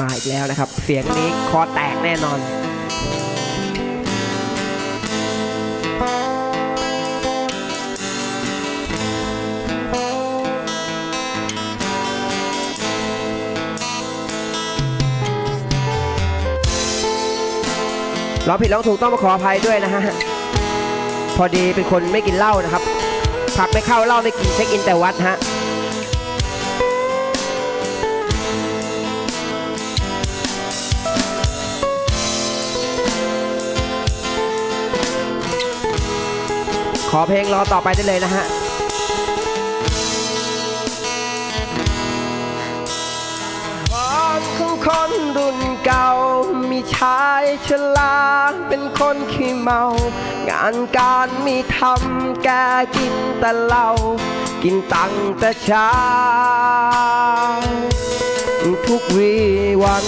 มาอีกแล้วนะครับ เสียงนี้คอแตกแน่นอนร้องผิดร้องถูกต้องมาขออภัยด้วยนะฮะ พอดีเป็นคนไม่กินเหล้านะครับผักไม่เข้าเหล้าไม่กินเช็คอินแต่วัดฮะ ขอเพลงรอต่อไปได้เลยนะฮะความของคนรุ่นเก่า มีชายชราเป็นคนขี้เมา งานการมีทำแกกินแต่เหล้ากินตังแต่เช้าทุกวีวัน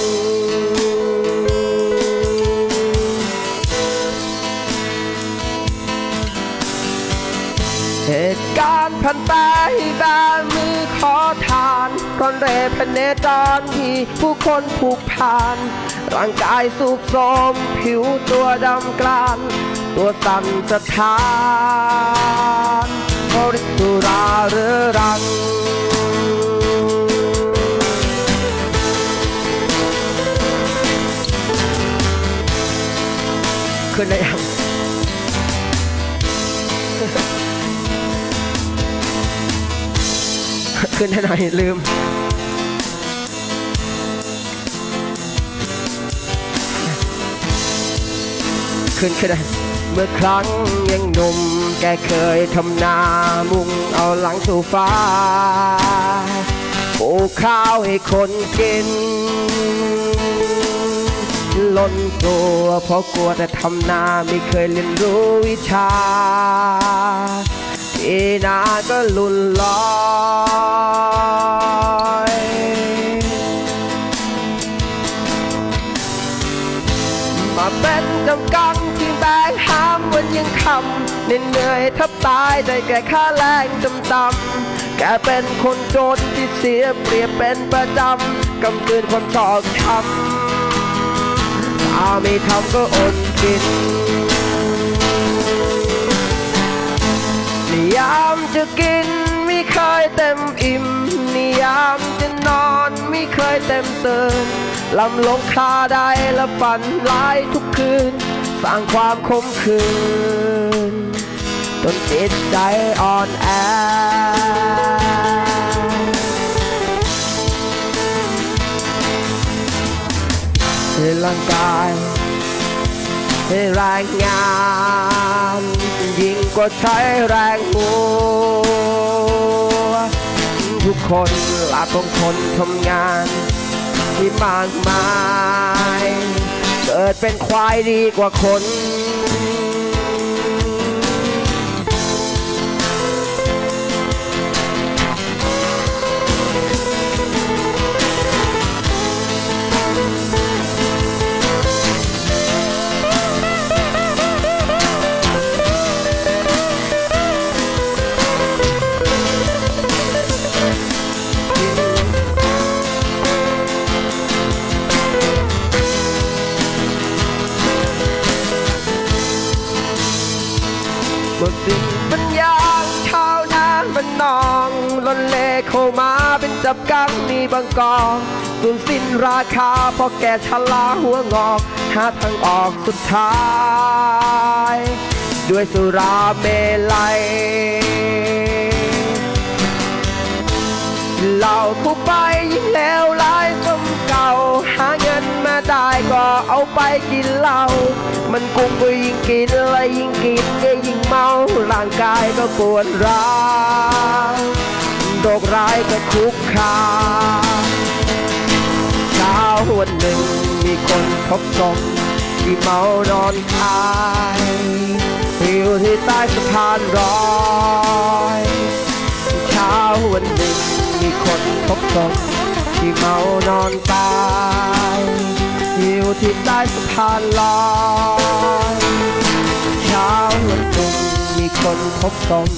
เหตุการณ์พันไปแบมือขอทานก่อนเรพเนจรที่ผู้คนผูกผ่านร่างกายสุกโทมผิวตัวดำกลานตัวสั่นสะท้านบริสุราเรื้อรังขึ้นได้ยัง ขึ้นให้หน่อยลืม ขึ้นขึ้นได้เมื่อครั้งยังหนุ่มแกเคยทำนามุ่งเอาหลังสู่ฟ้าปลูกข้าวให้คนกิน ล้นตัวเพราะกลัวแต่ทำนาไม่เคยเรียนรู้วิชา ที่นาก็ลุนลอยมาเป็นกำกังที่แบกหามวันยังคำเหนื่อยทับตายได้แก่ค่าแรงต่ำๆแกเป็นคนจนที่เสียเปรียบเป็นประจำกำตืนความชอกช้ำถ้าไม่ทำก็อดกิน ยามจะกินไม่เคยเต็มอิ่มนิยามจะนอนไม่เคยเต็มตื่นลำลงคาได้และฝันร้ายทุกคืน สร้างความขมขื่นจนจิตใจอ่อนแอร่างกาย ให้แรงงานยิ่งกว่าใช้แรงหัว ทุกคนลาต้องทนทำงานที่มากมาย เกิดเป็นควายดีกว่าคน ปัญญาชาวนามันนองล้นเลเข้ามาเป็นจับกังมีบางกองสูญสิ้นราคาเพราะแกชะลาหัวงอก หาทางออกสุดท้าย ด้วยสุราเมลัยเหล่าเข้ไปยิ่งเลวร้ายสมเก่า หาเงินมาได้ก็เอาไปกินเหล้า มันกุ้งก็ยิ่งกินและยิ่งกินก็ยิ่งเมาร่างกายก็ปวดร้าวโรคร้ายก็คุกคามเช้าวันหนึ่งมีคนพบศพที่เมานอนคายอยู่ที่ใต้สะพานรอยเช้าวันหนึ่งมีคนพบศพที่เมานอนตาย หิวที่ใต้สะพานลอยเช้าวันศุกร์มีคนพบตม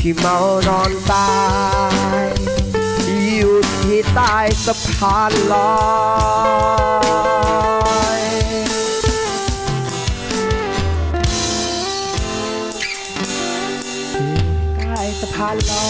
ที่เมานอนตายอยู่ที่ใต้สะพานลอยที่ใต้สะพานลอย